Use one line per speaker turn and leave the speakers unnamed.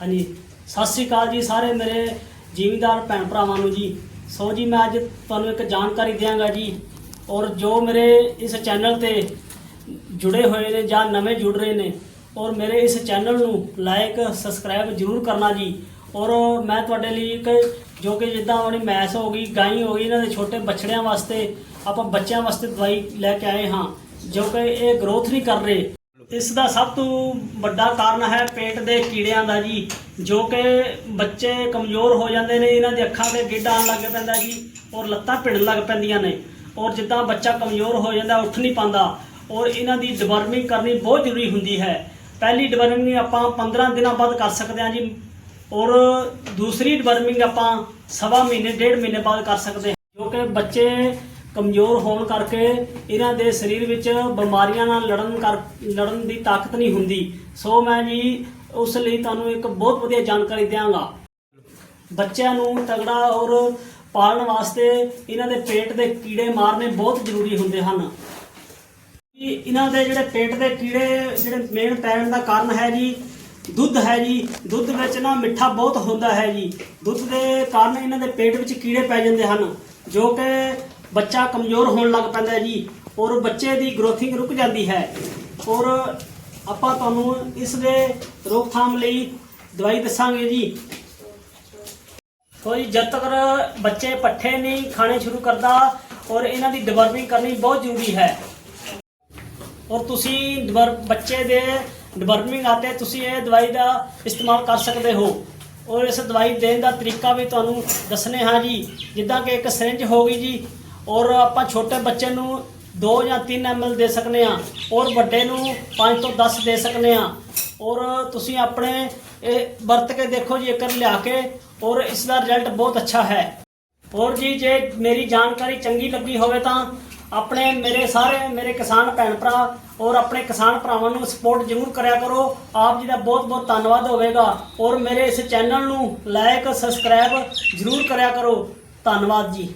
ਹਾਂਜੀ, ਸਤਿ ਸ੍ਰੀ ਅਕਾਲ ਜੀ ਸਾਰੇ ਮੇਰੇ ਜ਼ਿਮੀਂਦਾਰ ਭੈਣ ਭਰਾਵਾਂ ਨੂੰ ਜੀ। ਸੋ ਜੀ, ਮੈਂ ਅੱਜ ਤੁਹਾਨੂੰ ਇੱਕ ਜਾਣਕਾਰੀ ਦਿਆਂਗਾ ਜੀ ਔਰ ਜੋ ਮੇਰੇ ਇਸ ਚੈਨਲ ਤੇ ਜੁੜੇ ਹੋਏ ਨੇ ਜਾਂ ਨਵੇਂ ਜੁੜ ਰਹੇ ਨੇ ਔਰ ਮੇਰੇ ਇਸ ਚੈਨਲ ਨੂੰ ਲਾਈਕ ਸਬਸਕ੍ਰਾਈਬ ਜਰੂਰ ਕਰਨਾ ਜੀ। ਔਰ ਮੈਂ ਤੁਹਾਡੇ ਲਈ ਇੱਕ ਜੋ ਕਿ ਜਿੱਦਾਂ ਆਪਣੀ ਮੈਸ ਹੋ ਗਈ, ਗਾਈ ਹੋ ਗਈ, ਇਹਨਾਂ ਦੇ ਛੋਟੇ ਬੱਚੜਿਆਂ ਵਾਸਤੇ ਆਪਾਂ ਬੱਚਿਆਂ ਵਾਸਤੇ ਦਵਾਈ ਲੈ ਕੇ ਆਏ ਹਾਂ, ਜੋ ਕਿ ਇਹ ਗਰੋਥ ਨਹੀਂ ਕਰ ਰਹੇ। ਇਸ ਦਾ ਸਭ ਤੋਂ ਵੱਡਾ ਕਾਰਨ ਹੈ ਪੇਟ ਦੇ ਕੀੜਿਆਂ ਦਾ ਜੀ, ਜੋ ਕਿ ਬੱਚੇ ਕਮਜ਼ੋਰ ਹੋ ਜਾਂਦੇ ਨੇ, ਇਹਨਾਂ ਦੀ ਅੱਖਾਂ ਤੇ ਗਿੱਡ ਆਉਣ ਲੱਗ ਪੈਂਦਾ ਜੀ, ਔਰ ਲੱਤਾਂ ਭਿੜਨ ਲੱਗ ਪੈਂਦੀਆਂ ਨੇ, ਔਰ ਜਿੱਦਾਂ ਬੱਚਾ ਕਮਜ਼ੋਰ ਹੋ ਜਾਂਦਾ, ਉੱਠ ਨਹੀਂ ਪਾਉਂਦਾ, ਔਰ ਇਹਨਾਂ ਦੀ ਡਿਵਰਮਿੰਗ ਕਰਨੀ ਬਹੁਤ ਜ਼ਰੂਰੀ ਹੁੰਦੀ ਹੈ। ਪਹਿਲੀ ਡਿਵਰਮਿੰਗ ਆਪਾਂ 15 ਦਿਨਾਂ ਬਾਅਦ ਕਰ ਸਕਦੇ ਹਾਂ ਜੀ, ਔਰ ਦੂਸਰੀ ਡਿਵਰਮਿੰਗ ਆਪਾਂ ਸਵਾ ਮਹੀਨੇ, ਡੇਢ ਮਹੀਨੇ ਬਾਅਦ ਕਰ ਸਕਦੇ ਹਾਂ, ਜੋ ਕਿ ਬੱਚੇ ਕਮਜ਼ੋਰ ਹੋਣ ਕਰਕੇ ਇਹਨਾਂ ਦੇ ਸਰੀਰ ਵਿੱਚ ਬਿਮਾਰੀਆਂ ਨਾਲ ਲੜਨ ਕਰ, ਲੜਨ ਦੀ ਤਾਕਤ ਨਹੀਂ ਹੁੰਦੀ। ਸੋ ਮੈਂ ਜੀ ਉਸ ਲਈ ਤੁਹਾਨੂੰ ਇੱਕ ਬਹੁਤ ਵਧੀਆ ਜਾਣਕਾਰੀ ਦਿਆਂਗਾ। ਬੱਚਿਆਂ ਨੂੰ ਤਗੜਾ ਔਰ ਪਾਲਣ ਵਾਸਤੇ ਇਹਨਾਂ ਦੇ ਪੇਟ ਦੇ ਕੀੜੇ ਮਾਰਨੇ ਬਹੁਤ ਜ਼ਰੂਰੀ ਹੁੰਦੇ ਹਨ। ਇਹਨਾਂ ਦੇ ਜਿਹੜੇ ਪੇਟ ਦੇ ਕੀੜੇ, ਜਿਹੜੇ ਮੇਨ ਪੈਣ ਦਾ ਕਾਰਨ ਹੈ ਜੀ, ਦੁੱਧ ਹੈ ਜੀ। ਦੁੱਧ ਵਿੱਚ ਨਾ ਮਿੱਠਾ ਬਹੁਤ ਹੁੰਦਾ ਹੈ ਜੀ। ਦੁੱਧ ਦੇ ਕਾਰਨ ਇਹਨਾਂ ਦੇ ਪੇਟ ਵਿੱਚ ਕੀੜੇ ਪੈ ਜਾਂਦੇ ਹਨ, ਜੋ ਕਿ ਬੱਚਾ ਕਮਜ਼ੋਰ ਹੋਣ ਲੱਗ ਪੈਂਦਾ ਹੈ ਜੀ, ਔਰ ਬੱਚੇ ਦੀ ਗਰੋਥਿੰਗ ਰੁਕ ਜਾਂਦੀ ਹੈ। ਔਰ ਆਪਾਂ ਤੁਹਾਨੂੰ ਇਸ ਦੇ ਰੋਕਥਾਮ ਲਈ ਦਵਾਈ ਦੱਸਾਂਗੇ ਜੀ। ਕੋਈ ਜਦ ਤੱਕ ਬੱਚੇ ਪੱਠੇ ਨਹੀਂ ਖਾਣੇ ਸ਼ੁਰੂ ਕਰਦਾ, ਔਰ ਇਹਨਾਂ ਦੀ ਡਿਵਰਮਿੰਗ ਕਰਨੀ ਬਹੁਤ ਜ਼ਰੂਰੀ ਹੈ। ਔਰ ਤੁਸੀਂ ਡਿਵਰ- ਬੱਚੇ ਦੇ ਡਿਵਰਮਿੰਗ ਆਤੇ ਤੁਸੀਂ ਇਹ ਦਵਾਈ ਦਾ ਇਸਤੇਮਾਲ ਕਰ ਸਕਦੇ ਹੋ। ਔਰ ਇਸ ਦਵਾਈ ਦੇਣ ਦਾ ਤਰੀਕਾ ਵੀ ਤੁਹਾਨੂੰ ਦੱਸਨੇ ਹਾਂ ਜੀ। ਜਿੱਦਾਂ ਕਿ ਇੱਕ ਸਿਰਿੰਜ ਹੋ ਗਈ ਜੀ ਔਰ ਆਪਾਂ ਛੋਟੇ ਬੱਚੇ ਨੂੰ 2 ਜਾਂ 3 ml ਦੇ ਸਕਨੇ ਆ, ਔਰ ਵੱਡੇ ਨੂੰ 5 ਤੋਂ 10 ਦੇ ਸਕਨੇ ਆ। ਔਰ ਤੁਸੀਂ ਆਪਣੇ, ਇਹ ਵਰਤ ਕੇ ਦੇਖੋ ਜੀ, ਇੱਕ ਲਿਆ ਕੇ, ਔਰ ਇਸ ਦਾ ਰਿਜ਼ਲਟ ਬਹੁਤ ਅੱਛਾ ਹੈ। ਔਰ ਜੀ, ਜੇ ਮੇਰੀ ਜਾਣਕਾਰੀ ਚੰਗੀ ਲੱਗੀ ਹੋਵੇ ਤਾਂ ਆਪਣੇ ਮੇਰੇ ਸਾਰੇ ਮੇਰੇ ਕਿਸਾਨ ਭੈਣ ਭਰਾ ਔਰ ਆਪਣੇ ਕਿਸਾਨ ਭਰਾਵਾਂ ਨੂੰ ਸਪੋਰਟ ਜ਼ਰੂਰ ਕਰਿਆ ਕਰੋ। ਆਪ ਜੀ ਦਾ ਬਹੁਤ ਬਹੁਤ ਧੰਨਵਾਦ ਹੋਵੇਗਾ। ਔਰ ਮੇਰੇ ਇਸ ਚੈਨਲ ਨੂੰ ਲਾਈਕ ਸਬਸਕ੍ਰਾਈਬ ਜ਼ਰੂਰ ਕਰਿਆ ਕਰੋ। ਧੰਨਵਾਦ ਜੀ।